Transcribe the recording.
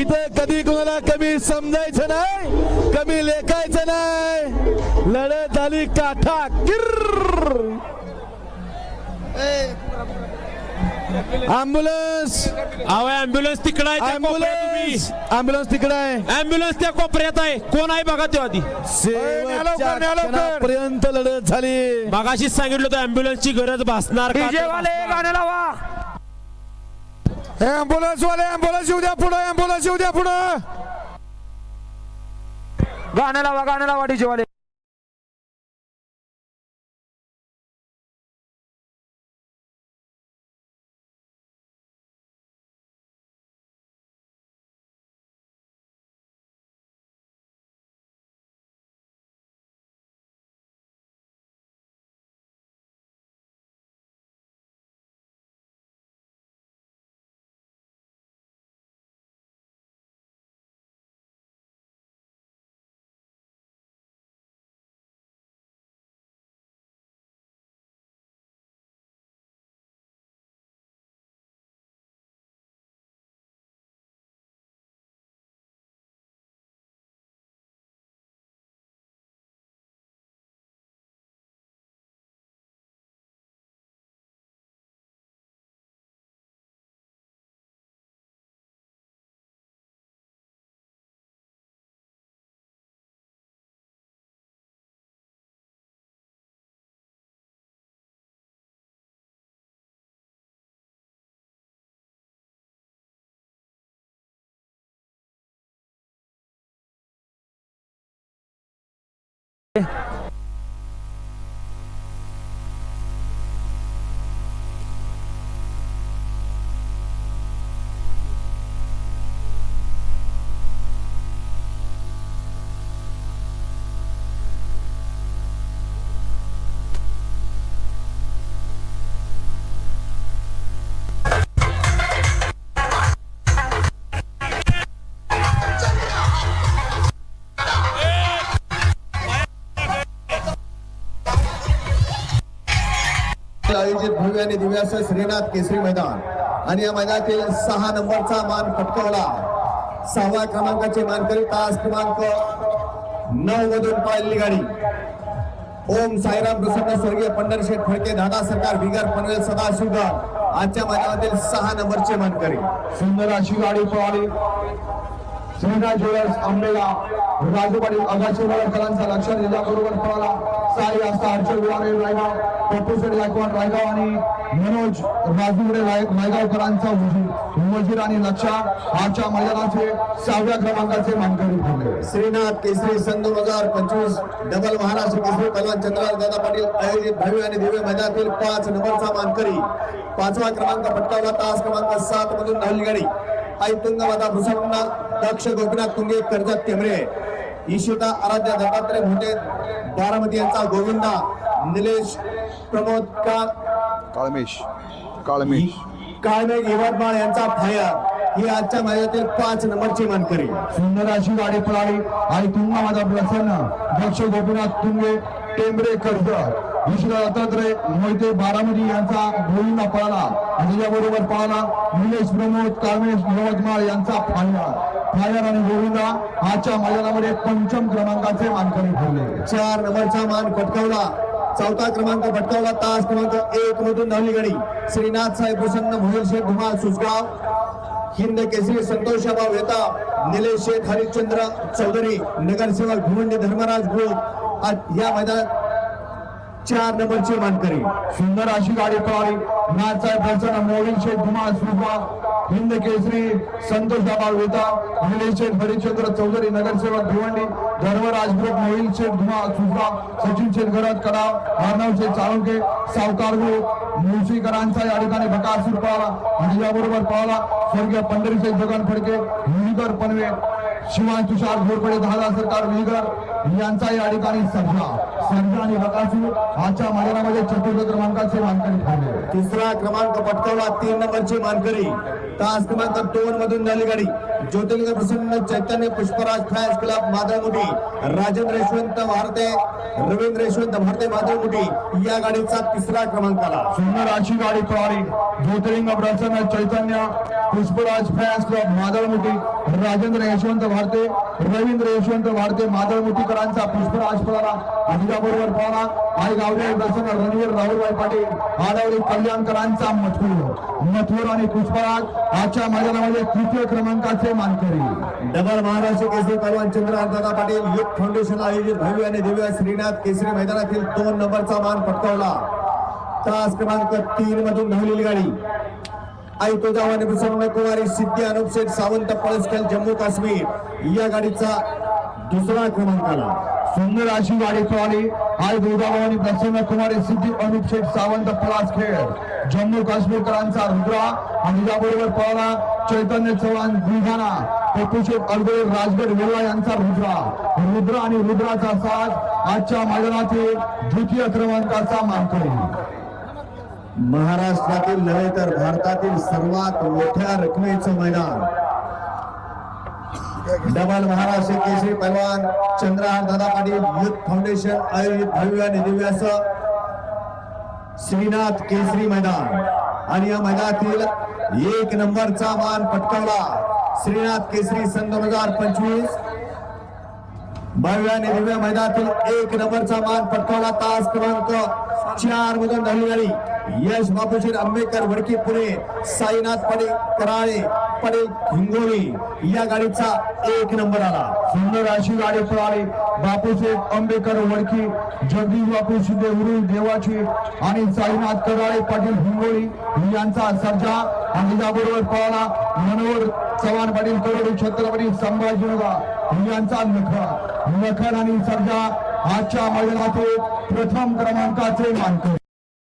इथं कधी कोणाला कमी समजायचं नाही कमी लेखायचं नाही. लढत झाली काठा किर अँब्युलन्स अहो अँब्युलन्स तिकडं आहे त्या कोपऱ्यात तुम्ही. अँब्युलन्स अँब्युलन्स तिकडे आहे. अँब्युलन्स त्या कोपऱ्यात आहे. कोण आहे बघा तो आधी? शेवटच्या क्षणापर्यंत लढत झाली. मगाशीच सांगितलं होतं अँब्युलन्सची गरज भासणार का? डीजे वाले गाणं लावा अँब्युलन्स वाले अँब्युलन्स येऊ द्या पुढे अँब्युलन्स येऊ द्या पुढे गाणं लावा गाणं लावा डीजे वाले आयोजित भव्य आणि दिव्य श्रीनाथ केसरी मैदान. आणि या मैदानातील सहा नंबरचा मान पटकावला. सहाव्या क्रमांकाचे मानकरी तास क्रमांक नऊ मधून पाहिलेली गाडी. ओम साईराम प्रसन्न स्वर्गीय पंढरशेठ फडके दादा सरकार बिगर पनवेल सदाशिवगड आजच्या मैदानातील सहा नंबरचे मानकरी. सुंदर अशी गाडी पळाली. श्रीनाथ ज्वेलर्स आंबेला राजूबाई पाटील आगाशी कलांचा लक्ष बरोबर पळाला. साई असता हर्षल गुवारे रायगाव पप्पू शेठ गायकवाड रायगाव आणि मनोज राजूगडे रायगावकरांचा वजीर आणि लक्षा आजच्या मैदानाचे सहाव्या क्रमांकाचे मानकरी ठरले. श्रीनाथ केसरी सन दोन हजार पंचवीस डबल महाराष्ट्र केसरी पलवान चंद्रराज दादा पाटील आयोजित भव्य आणि दिव्य मैदानातील पाच नंबरचा मानकरी. पाचवा क्रमांक पटकावला तास क्रमांक सात मधून धावली गाडी ऐतुंग माता भुसावंना दक्ष गोपीनाथ तुंगे कर्जत केमरे. ईशिता आराध्य दत्तात्रय मोठे बारामती यांचा गोविंदा निलेश प्रमोद का काळमेश काळमेश. काळमेघ यवतमाळ यांचा फायर. ही आजच्या मैदानातील पाच नंबरची मानकरी. सुंदर अशी गाडी पळाली. आणि तुंगा माझा प्रसन्न दक्ष गोपीनाथ तुंगे टेंबरे कर्ज विश्वनाथ दत्तात्रय मोहिते बारामती यांचा गोविंदा पळाला. त्याच्याबरोबर पळाला निलेश प्रमोद कामेश यवतमाळ यांचा फायर फायर आणि गोविंदा आजच्या मैदानामध्ये पंचम क्रमांकाचे मानकरी ठरले. चार नंबरचा मान पटकावला. चौथा क्रमांक पटकावला. तास क्रमांक एक मधून धावली गडी श्रीनाथ साहेब प्रसन्न मोहिल शेठ धुमाळ सुसगाव हिंद केसरी संतोषाबा वेता निलेश शेठ हरिश्चंद्र चौधरी नगरसेवक भिवंडी धर्मराज ग्रुप या मैदानात चार नंबरची मानकरी सुंदर अशी गाडी पळाली. नाथसाहेब प्रसन्न मोहिल शेठ धुमा सुपा हिंद केसरी संतोष दाबा वेता निलेश शेठ हरिश्चंद्र चौधरी नगरसेवक भिवंडी धर्मराज ग्रुप मोहिल शेठ धुमा सुपा सचिन शेठ गरज कडाव अर्णव शेठ चालुके सावकार ग्रुप मुळशीकरांचा या ठिकाणी बकासूर पळाला आणि याबरोबर पळाला स्वर्गीय पंढरी शेठ जगन फडके मुलीकर पनवे शिवाय तुषार घोरपडे दहा सरकार विगर यांचा या ठिकाणी सर्जा सर्जा आणि बकासूर आजच्या मैदानामध्ये चतुर्थ क्रमांकाचे मानकरी ठरले. तिसरा क्रमांक पटकावला तीन नंबरचे मानकरी. तास क्रमांक दोन मधून झाली गाडी. ज्योतिर्लिंग प्रसन्न चैतन्य पुष्पराज फॅन्स क्लब मादळमुठी राजेंद्र यशवंत भारते रवींद्र यशवंत भारते मादळमुठी या गाडीचा तिसरा क्रमांक आला सुंदर अशी गाडी पळाली. ज्योतिर्लिंग प्रसन्न चैतन्य पुष्पराज फॅन्स क्लब मादळमुठी राजेंद्र यशवंत भारते रवींद्र यशवंत भारते मादळमुठीकरांचा पुष्पराज पळाला. अधिकाबरोबर बरोबर पळाला. आई गावडे प्रसन्न रणवीर राहुलभाई पाटील आडावडे कल्याणकरांचा मथुर. मथुर आणि पुष्पराज आजच्या मैदानामध्ये तृतीय क्रमांकाचे मानकरी. डबल महाराष्ट्र केसरी पहलवान चंद्रकांत दादा पाटील युथ फाउंडेशन आयोजित भव्य आणि दिव्य श्रीनाथ केसरी मैदानातील दोन नंबरचा मान पटकावला. तास क्रमांक तीन मधून धावलेली गाडी. आई तुळजावानी प्रसन्न कुमारी सिद्धी अनुप शेठ सावंत पळसकल जम्मू काश्मीर. या गाडीचा दुसरा क्रमांक आला सुंदर अशी गाडी पळाली आई दुर्गाभवानी प्रसन्न कुमारी सिद्धी अनुप शेठ सावंत प्लास खेळ. जम्मू काश्मीरकरांचा रुद्रा आणि त्याबरोबर पळाला चैतन्य चव्हाण बुलढाणा पप्पूशेठ अडगोळे राजगड वेळा यांचा रुद्रा. रुद्र आणि रुद्राचा साथ आजच्या मैदानातील द्वितीय क्रमांकाचा मानकरी. महाराष्ट्रातील नव्हे तर भारतातील सर्वात मोठ्या रकमेचं मैदान. डबल महाराष्ट्र केसरी पहलवान चंद्रहार दादा पाटील युथ फाउंडेशन आयोजित भव्य आणि दिव्य असं श्रीनाथ केसरी मैदान. आणि या मैदानातील एक नंबरचा मान पटकावला श्रीनाथ केसरी सन दोन हजार पंचवीस. भव्य आणि दिव्य मैदानातील एक नंबरचा मान पटकावला तास क्रमांक चार मधून धावली गाडी यश बापूजी आंबेडकर वडकी पुणे साईनाथ पडे कराळे पडेल हिंगोली या गाडीचा एक नंबर आला. सुंदर अशी गाडी पळाली. बापूचे आंबेडकर वडकी जगदीश बापू शिंदे उरुल देवाची आणि साईनाथ कराळे पाटील हिंगोली यांचा सर्जा आणि त्याबरोबर पळाला मनोहर चव्हाण पाटील करोडी छत्रपती संभाजीनगर यांचा नखर. नखर आणि सर्जा आजच्या मैदानातील प्रथम क्रमांकाचे मानकर.